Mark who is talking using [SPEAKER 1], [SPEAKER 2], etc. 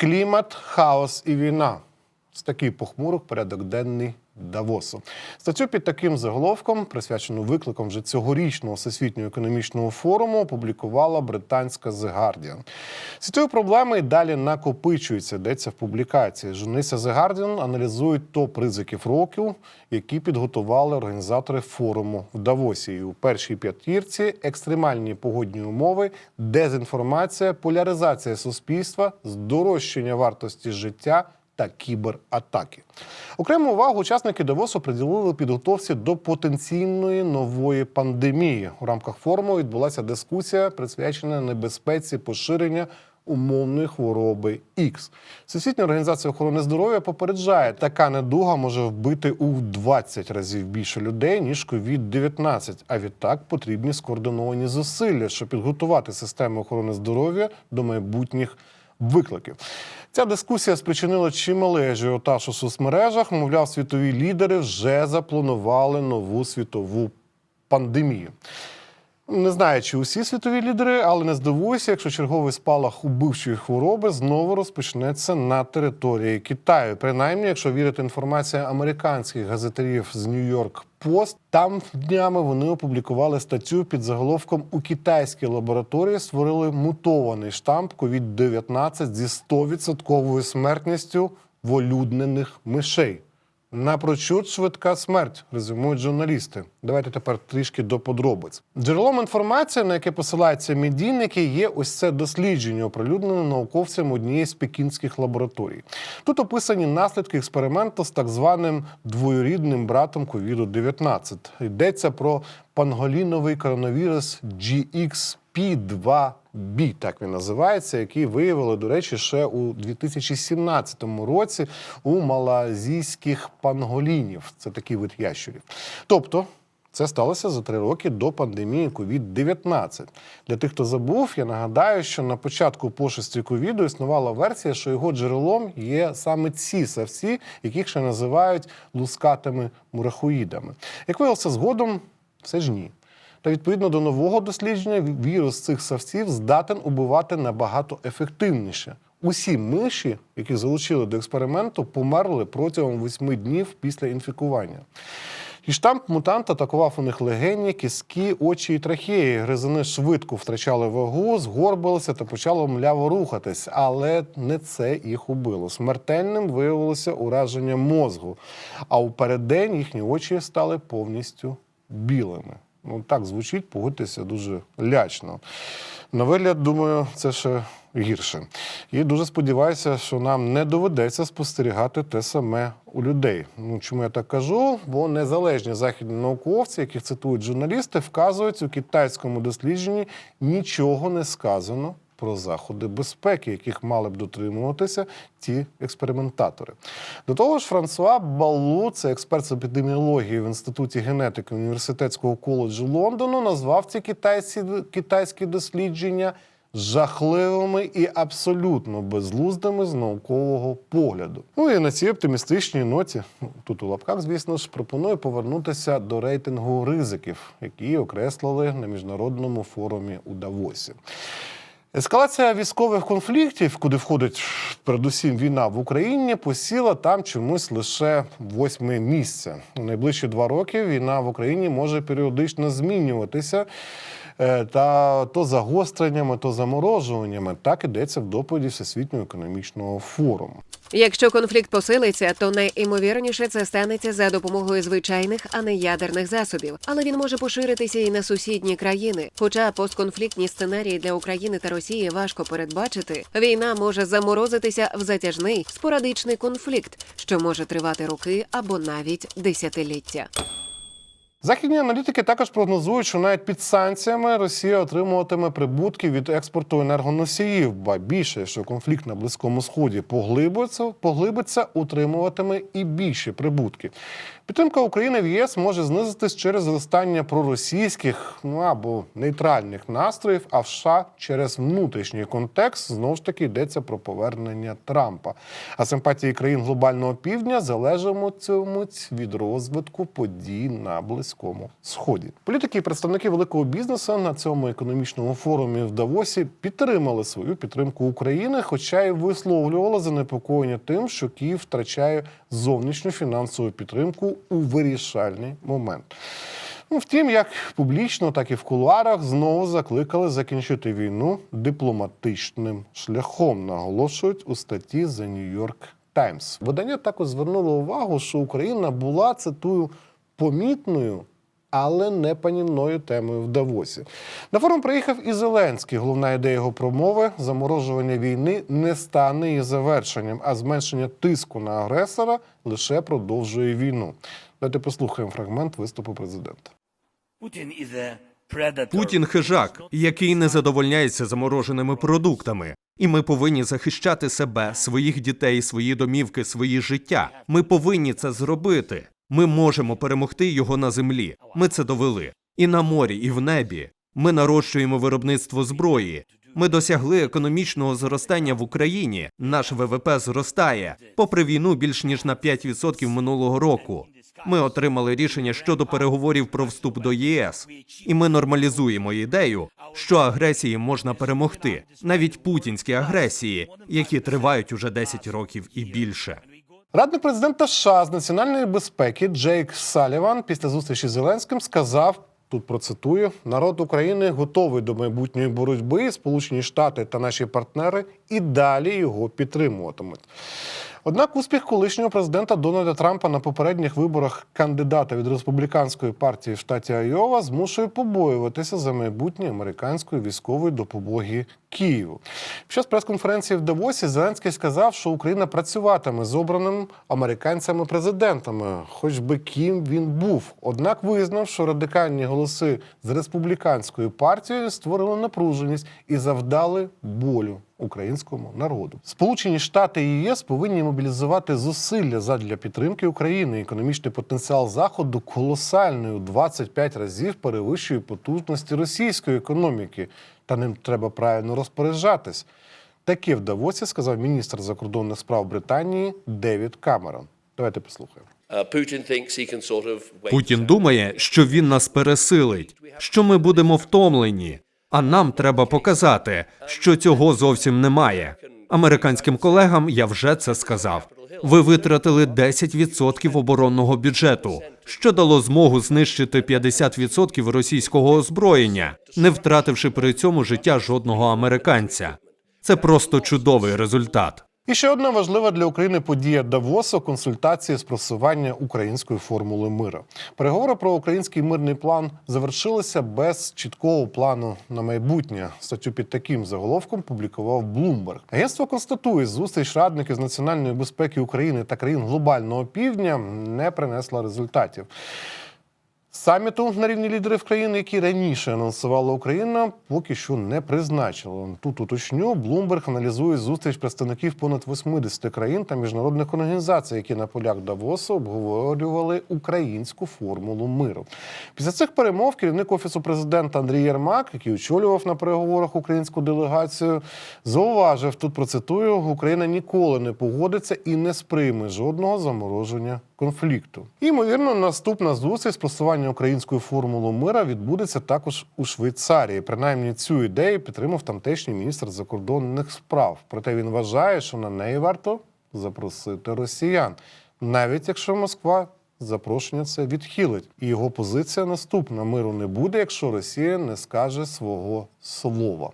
[SPEAKER 1] Клімат, хаос і війна. З такий похмурок порядок денний Давосу. Статтю під таким заголовком, присвячену викликам вже цьогорічного всесвітнього економічного форуму, опублікувала британська The Guardian. Світові проблеми і далі накопичуються, йдеться в публікації. Журналісти The Guardian аналізують топ ризиків років, які підготували організатори форуму в Давосі. І у першій п'ятірці екстремальні погодні умови, дезінформація, поляризація суспільства, здорожчання вартості життя та кібератаки. Окрему увагу учасники Давосу приділили підготовці до потенційної нової пандемії. У рамках форуму відбулася дискусія, присвячена небезпеці поширення умовної хвороби X. Всесвітня організація охорони здоров'я попереджає, така недуга може вбити у 20 разів більше людей ніж COVID-19. А відтак потрібні скоординовані зусилля, щоб підготувати систему охорони здоров'я до майбутніх викликів. Ця дискусія спричинила чималий ажіотаж у соцмережах. Мовляв, світові лідери вже запланували нову світову пандемію. Не знаю, чи усі світові лідери, але не здивуюся, якщо черговий спалах убивчої хвороби знову розпочнеться на території Китаю. Принаймні, якщо вірити інформації американських газетарів з Нью-Йорк Пост, там днями вони опублікували статтю під заголовком У китайській лабораторії створили мутований штамп COVID-19 зі 100% смертністю волюднених мишей. Напрочуд швидка смерть, резюмують журналісти. Давайте тепер трішки до подробиць. Джерелом інформації, на яке посилаються медійники, є ось це дослідження, оприлюднене науковцями однієї з пекінських лабораторій. Тут описані наслідки експерименту з так званим двоюрідним братом COVID-19. Йдеться про панголіновий коронавірус GXP2B, так він називається, який виявили, до речі, ще у 2017 році у малазійських панголінів. Це такий вид ящурів. Тобто. Це сталося за три роки до пандемії COVID-19. Для тих, хто забув, я нагадаю, що на початку пошесті ковіду існувала версія, що його джерелом є саме ці савці, яких ще називають лускатими мурахоїдами. Як виявилося згодом, все ж ні. Та відповідно до нового дослідження, вірус цих савців здатен убивати набагато ефективніше. Усі миші, яких залучили до експерименту, померли протягом восьми днів після інфікування. І штамп мутант атакував у них легені, кістки, очі і трахеї. Гризини швидко втрачали вагу, згорбилися та почали мляво рухатись. Але не це їх убило. Смертельним виявилося ураження мозгу. А у переддень їхні очі стали повністю білими. Ну так звучить, погодьтеся дуже лячно. На вигляд, думаю, це ще гірше. І дуже сподіваюся, що нам не доведеться спостерігати те саме у людей. Ну чому я так кажу? Бо незалежні західні науковці, яких цитують журналісти, вказують у китайському дослідженні нічого не сказано. Про заходи безпеки, яких мали б дотримуватися ті експериментатори. До того ж, Франсуа Балу, це експерт з епідеміології в інституті генетики університетського коледжу Лондону, назвав ці китайські, китайські дослідження жахливими і абсолютно безглуздими з наукового погляду. Ну і на цій оптимістичній ноті, тут у лапках, звісно ж, пропоную повернутися до рейтингу ризиків, які окреслили на міжнародному форумі у Давосі. Ескалація військових конфліктів, куди входить передусім війна в Україні, посіла там чомусь лише восьме місце. У найближчі два роки війна в Україні може періодично змінюватися. е, Та то загостреннями, то заморожуваннями так ідеться в доповіді Всесвітнього економічного форуму.
[SPEAKER 2] Якщо конфлікт посилиться, то найімовірніше це станеться за допомогою звичайних, а не ядерних засобів. Але він може поширитися і на сусідні країни. Хоча постконфліктні сценарії для України та Росії важко передбачити, війна може заморозитися в затяжний спорадичний конфлікт, що може тривати роки або навіть десятиліття.
[SPEAKER 1] Західні аналітики також прогнозують, що навіть під санкціями Росія отримуватиме прибутки від експорту енергоносіїв, ба більше, що конфлікт на близькому сході поглибиться, поглибиться, утримуватиме і більші прибутки. Підтримка України в ЄС може знизитись через зростання проросійських ну або нейтральних настроїв, а в США через внутрішній контекст знову ж таки йдеться про повернення Трампа. А симпатії країн глобального півдня залежатимуть від розвитку подій на близькому близькому сході. Політики і представники великого бізнесу на цьому економічному форумі в Давосі підтримали свою підтримку України, хоча й висловлювали занепокоєння тим, що Київ втрачає зовнішню фінансову підтримку у вирішальний момент. Ну, втім, як публічно, так і в кулуарах знову закликали закінчити війну дипломатичним шляхом, наголошують у статті The New York Times. Видання також звернуло увагу, що Україна була цитую помітною. Але не панівною темою в Давосі. На форум приїхав і Зеленський. Головна ідея його промови заморожування війни не стане її завершенням, а зменшення тиску на агресора лише продовжує війну. Давайте послухаємо фрагмент виступу президента.
[SPEAKER 3] Putin is.
[SPEAKER 4] Путін хижак, який не задовольняється замороженими продуктами. І ми повинні захищати себе, своїх дітей, свої домівки, свої життя. Ми повинні це зробити. Ми можемо перемогти його на землі. Ми це довели. І на морі, і в небі. Ми нарощуємо виробництво зброї. Ми досягли економічного зростання в Україні. Наш ВВП зростає, попри війну більш ніж на 5% минулого року. Ми отримали рішення щодо переговорів про вступ до ЄС, і ми нормалізуємо ідею, що агресії можна перемогти, навіть путінські агресії, які тривають уже 10 років і більше.
[SPEAKER 1] Радник президента США з національної безпеки Джейк Саліван після зустрічі з Зеленським сказав. Тут процитую: народ України готовий до майбутньої боротьби. Сполучені Штати та наші партнери і далі його підтримуватимуть. Однак успіх колишнього президента Дональда Трампа на попередніх виборах кандидата від республіканської партії в штаті Айова змушує побоюватися за майбутнє американської військової допомоги Києву. Під час прес-конференції в Давосі Зеленський сказав, що Україна працюватиме з обраним американцями президентами, хоч би ким він був. Однак визнав, що радикальні голоси з республіканською партією створили напруженість і завдали болю українському народу. Сполучені Штати і ЄС повинні мобілізувати зусилля задля підтримки України. Економічний потенціал заходу колосальний у 25 разів перевищує потужності російської економіки, та ним треба правильно розпоряджатись. Таке в Давосі сказав міністр закордонних справ Британії Девід Камерон. Давайте послухаємо.
[SPEAKER 5] Uh,
[SPEAKER 4] Путін думає, що він нас пересилить, що ми будемо втомлені. А нам треба показати, що цього зовсім немає. Американським колегам я вже це сказав. Ви витратили 10% оборонного бюджету, що дало змогу знищити 50% російського озброєння, не втративши при цьому життя жодного американця. Це просто чудовий результат.
[SPEAKER 1] І ще одна важлива для України подія Давосу консультації з просування української формули миру. Переговори про український мирний план завершилися без чіткого плану на майбутнє. Статтю під таким заголовком публікував Bloomberg. Агентство констатує, зустріч радників з національної безпеки України та країн глобального півдня не принесла результатів. Саміту на рівні лідерів країн, які раніше анонсувала Україна, поки що не призначила. Тут уточню, Bloomberg аналізує зустріч представників понад 80 країн та міжнародних організацій, які на полях Давосу обговорювали українську формулу миру. Після цих перемов керівник офісу президента Андрій Єрмак, який очолював на переговорах українську делегацію, зауважив тут процитую: Україна ніколи не погодиться і не сприйме жодного замороження конфлікту. І, ймовірно, наступна зустріч з просування української формули мира відбудеться також у Швейцарії. Принаймні цю ідею підтримав тамтешній міністр закордонних справ. Проте він вважає, що на неї варто запросити росіян, навіть якщо Москва. Запрошення це відхилить, і його позиція наступна: миру не буде, якщо Росія не скаже свого слова.